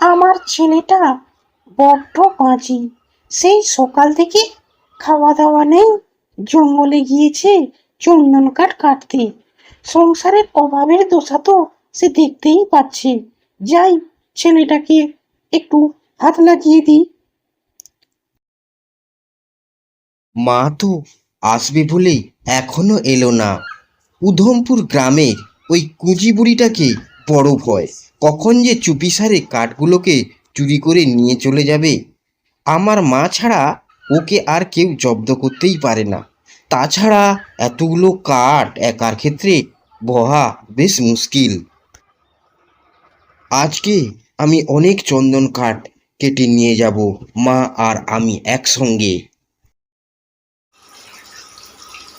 আমার ছেলেটা বড্ড বাঁচি সেই সকাল থেকে খাওয়া দাওয়া নেই, জঙ্গলে গিয়েছে চন্দন কাঠ কাটতে। সংসারের অভাবের দোষা তো সে দেখতেই পাচ্ছে। যাই, ছেলেটাকে একটু হাত লাগিয়ে দিই। মা তো আসবে বলে এখনও এলো না। উধমপুর গ্রামের ওই কুঁজি বুড়িটাকে বড় ভয়। কখন যে চুপিসারে কাঠগুলোকে চুরি করে নিয়ে চলে যাবে? আমার মা ছাড়া ওকে আর কেউ জব্দ করতেই পারে না। তাছাড়া এতগুলো কাঠ একার ক্ষেত্রে বহা বেশ মুশকিল। আজকে আমি অনেক চন্দন কাঠ কেটে নিয়ে যাব, মা আর আমি একসঙ্গে।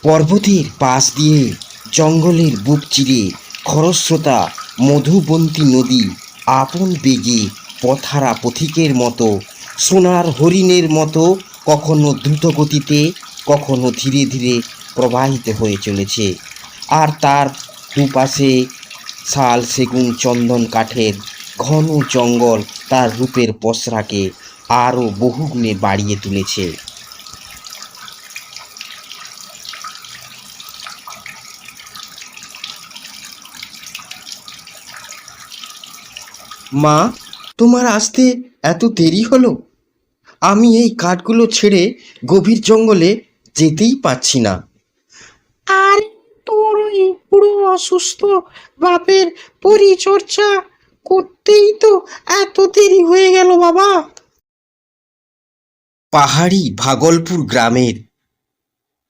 পর্বতের পাশ দিয়ে জঙ্গলের বুক চিরে খরস্রোতা মধুবন্তী নদী আপন বেগে পথারা পথিকের মতো, সোনার হরিণের মতো কখনো দ্রুত গতিতে কখনো ধীরে ধীরে প্রবাহিত হয়ে চলেছে। আর তার দুপাশে শাল সেগুন চন্দন কাঠের ঘন জঙ্গল তার রূপের পসরাকে আরও বহুগুণে বাড়িয়ে তুলেছে। মা তোমার আসতে এত দেরি হলো? আমি এই কাঠগুলো ছেড়ে গভীর জঙ্গলে যেতেই পাচ্ছি না। আর তোর ওই পুরো অসুস্থ বাপের পরিচর্যা করতেই তো এত দেরি হয়ে গেল বাবা। পাহাড়ি ভাগলপুর গ্রামের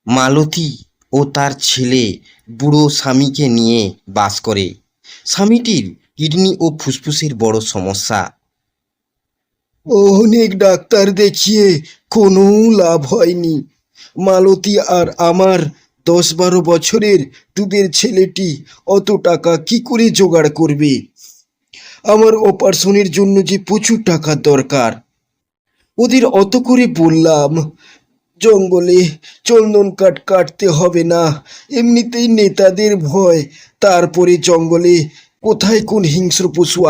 মালতী ও তার ছেলে বুড়ো স্বামীকে নিয়ে বাস করে। স্বামীটির কিডনি ও ফুসফুসের বড় সমস্যা। অনেক ডাক্তার দেখিয়ে কোনো লাভ হয়নি। মালতী আর আমার দশ বারো বছরের দুধের ছেলেটি অত টাকা কি করে জোগাড় করবে? আমার অপারেশনের জন্য যে প্রচুর টাকার দরকার। ওদের অত করে বললাম, জঙ্গলে চন্দন কাঠ কাটতে হবে না। এমনিতেই নেতাদের ভয়। তারপরে জঙ্গলে কোথায় কোন হিংস্র পশু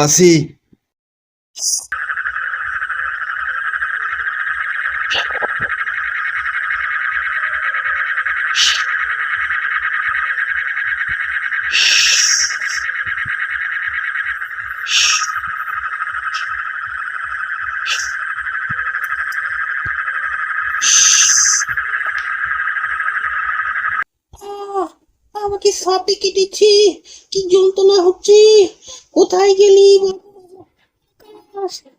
আহ, আমাকে সাপে কেটেছে। কি যন্ত্রণা হচ্ছে। কোথায় গেলি?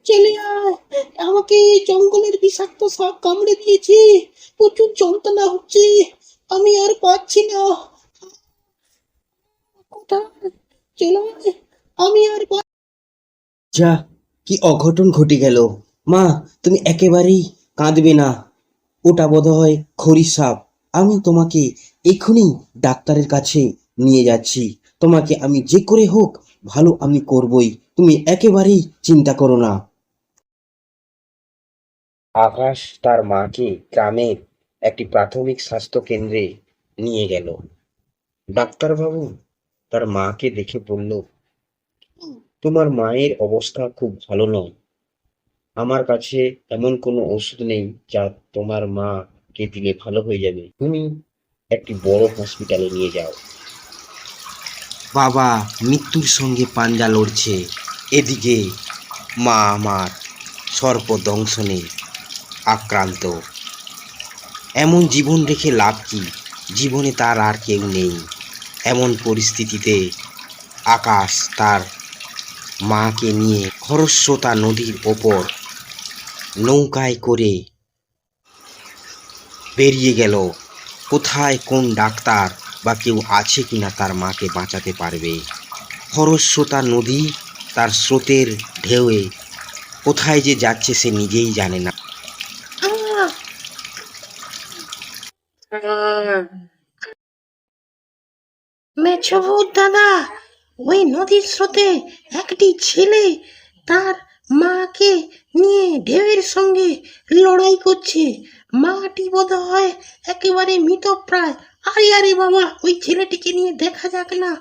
চলে আয়। আমাকে জঙ্গলের বিষাক্ত সাপ কামড়ে দিয়েছে। প্রচুর যন্ত্রণা হচ্ছে। আমি আর পাচ্ছি না। আমি আর যা, কি অঘটন ঘটে গেল। মা, তুমি একেবারেই কাঁদবে না। ওটা বোধ হয় খড়ি সাপ। আমি তোমাকে এক্ষুনি ডাক্তারের কাছে নিয়ে যাচ্ছি। তোমাকে আমি যে করে হোক, ভালো আমি করবই। তুমি একেবারেই চিন্তা করো না। আকাশ তার মাকে গ্রামের একটি প্রাথমিক স্বাস্থ্য কেন্দ্রে নিয়ে গেল। ডাক্তারবাবু তার মাকে দেখে বলল, তোমার মায়ের অবস্থা খুব ভালো নয়। আমার কাছে এমন কোনো ওষুধ নেই যা তোমার মাকে দিলে ভালো হয়ে যাবে। তুমি একটি বড় হসপিটালে নিয়ে যাও। বাবা মৃত্যুর সঙ্গে পাঞ্জা লড়ছে। এদিকে মা আমার সর্পদংশনে আক্রান্ত। এমন জীবন রেখে লাভ কি? জীবনে তার আর কেউ নেই। এমন পরিস্থিতিতে আকাশ তার মাকে নিয়ে খরস্রোতা নদীর ওপর নৌকায় করে বেরিয়ে গেল। কোথায় কোন ডাক্তার বা কেউ আছে কিনা তার মাকে বাঁচাতে পারবে খরস্রোতা নদী তার স্রোতের ঢেউয়ে কোথায় যে যাচ্ছে সে নিজেই জানে না আহ! দাদা, ওই নদীর স্রোতে একটি ছেলে তার মাকে নিয়ে ঢেউয়ের সঙ্গে লড়াই করছে মাটি বোধ হয় একেবারে মৃতপ্রায় আরে আরে বাবা ওই ছেলেটিকে নিয়ে দেখা যাক না।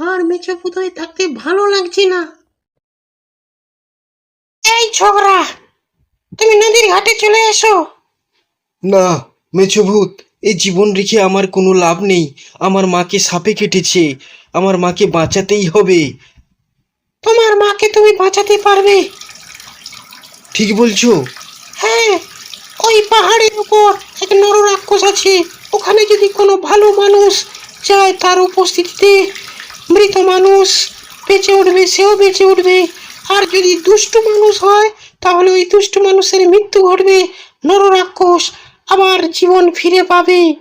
আর মেছো ভূত হয়ে থাকতে ভালো লাগছে না। ঝগড়া তুমি নদীর ঘাটে চলে এসো। না মেছভূত এই জীবন রেখে আমার কোনো লাভ নেই। আমার মাকে সাপে কেটেছে। আমার মাকে বাঁচাতেই হবে। তোমার মাকে তুমি বাঁচাতে পারবে। ঠিক বলছো। হ্যাঁ ওই পাহাড়ের উপর এক নররাক্ষস আছে। ওখানে যদি কোনো ভালো মানুষ যায় তার উপস্থিতিতে মৃত মানুষ বেঁচে উঠবে, সেও বেঁচে উঠবে। আর যদি দুষ্ট মানুষ হয়, তাহলে ওই দুষ্ট মানুষের মৃত্যু ঘটবে। নররাক্ষস আবার জীবন ফিরে পাবে।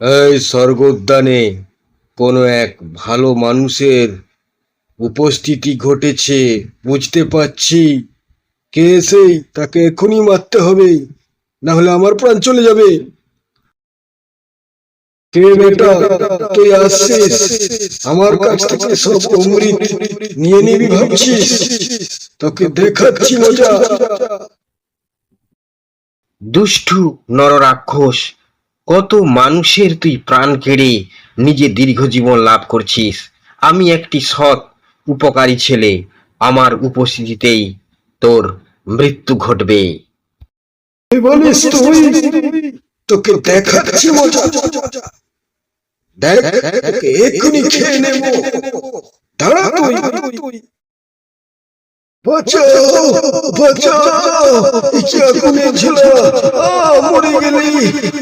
এই স্বর্গোদ্যানে কোনো এক ভালো মানুষের উপস্থিতি ঘটেছে, বুঝতে পারছি। কে সেই? তাকে এখনই মারতে হবে। না হলে আমার প্রাণ চলে যাবে। কে বেটা, তুই আসছিস। আমার কাছ থেকে সব অমৃত নিয়ে নিবি ভাবছিস। তোকে দেখাচ্ছি মজা। দুষ্টু নররাক্ষস, কত মানুষের তুই প্রাণ কেড়ে নিজে দীর্ঘ জীবন লাভ করছিস? আমি একটি সৎ, উপকারী ছেলে। আমার উপস্থিতিতেই তোর মৃত্যু ঘটবে। কি বলিস তুই তোকে দেখাচ্ছি মজা। দেখ তোকে এক্ষুনি খেয়ে নেব। দাঁড়া তুই। বাঁচাও বাঁচাও কি আগুনে ঝোলা মরে গেলি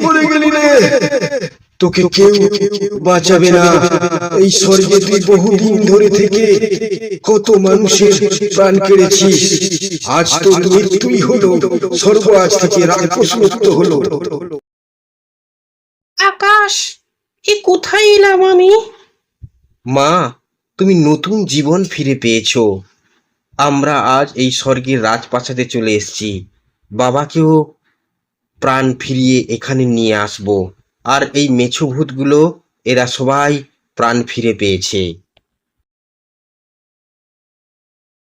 মরে গেলি রে। তোকে কেউ বাঁচাবে না। এই স্বর্গে তুই বহুদিন ধরে থেকে কত মানুষের প্রাণ কেড়েছিস। আজ তোর মৃত্যুই হলো স্বর্গ আজ থেকে রাক্ষস মুক্ত হলো। আকাশ এ কোথায় এলাম আমি? মা তুমি নতুন জীবন ফিরে পেয়েছ। আমরা আজ এই স্বর্গের রাজপ্রাসাদে চলে এসেছি। বাবাকেও প্রাণ ফিরিয়ে এখানে নিয়ে আসব। আর এই মেছুভূতগুলো এরা সবাই প্রাণ ফিরে পেয়েছে।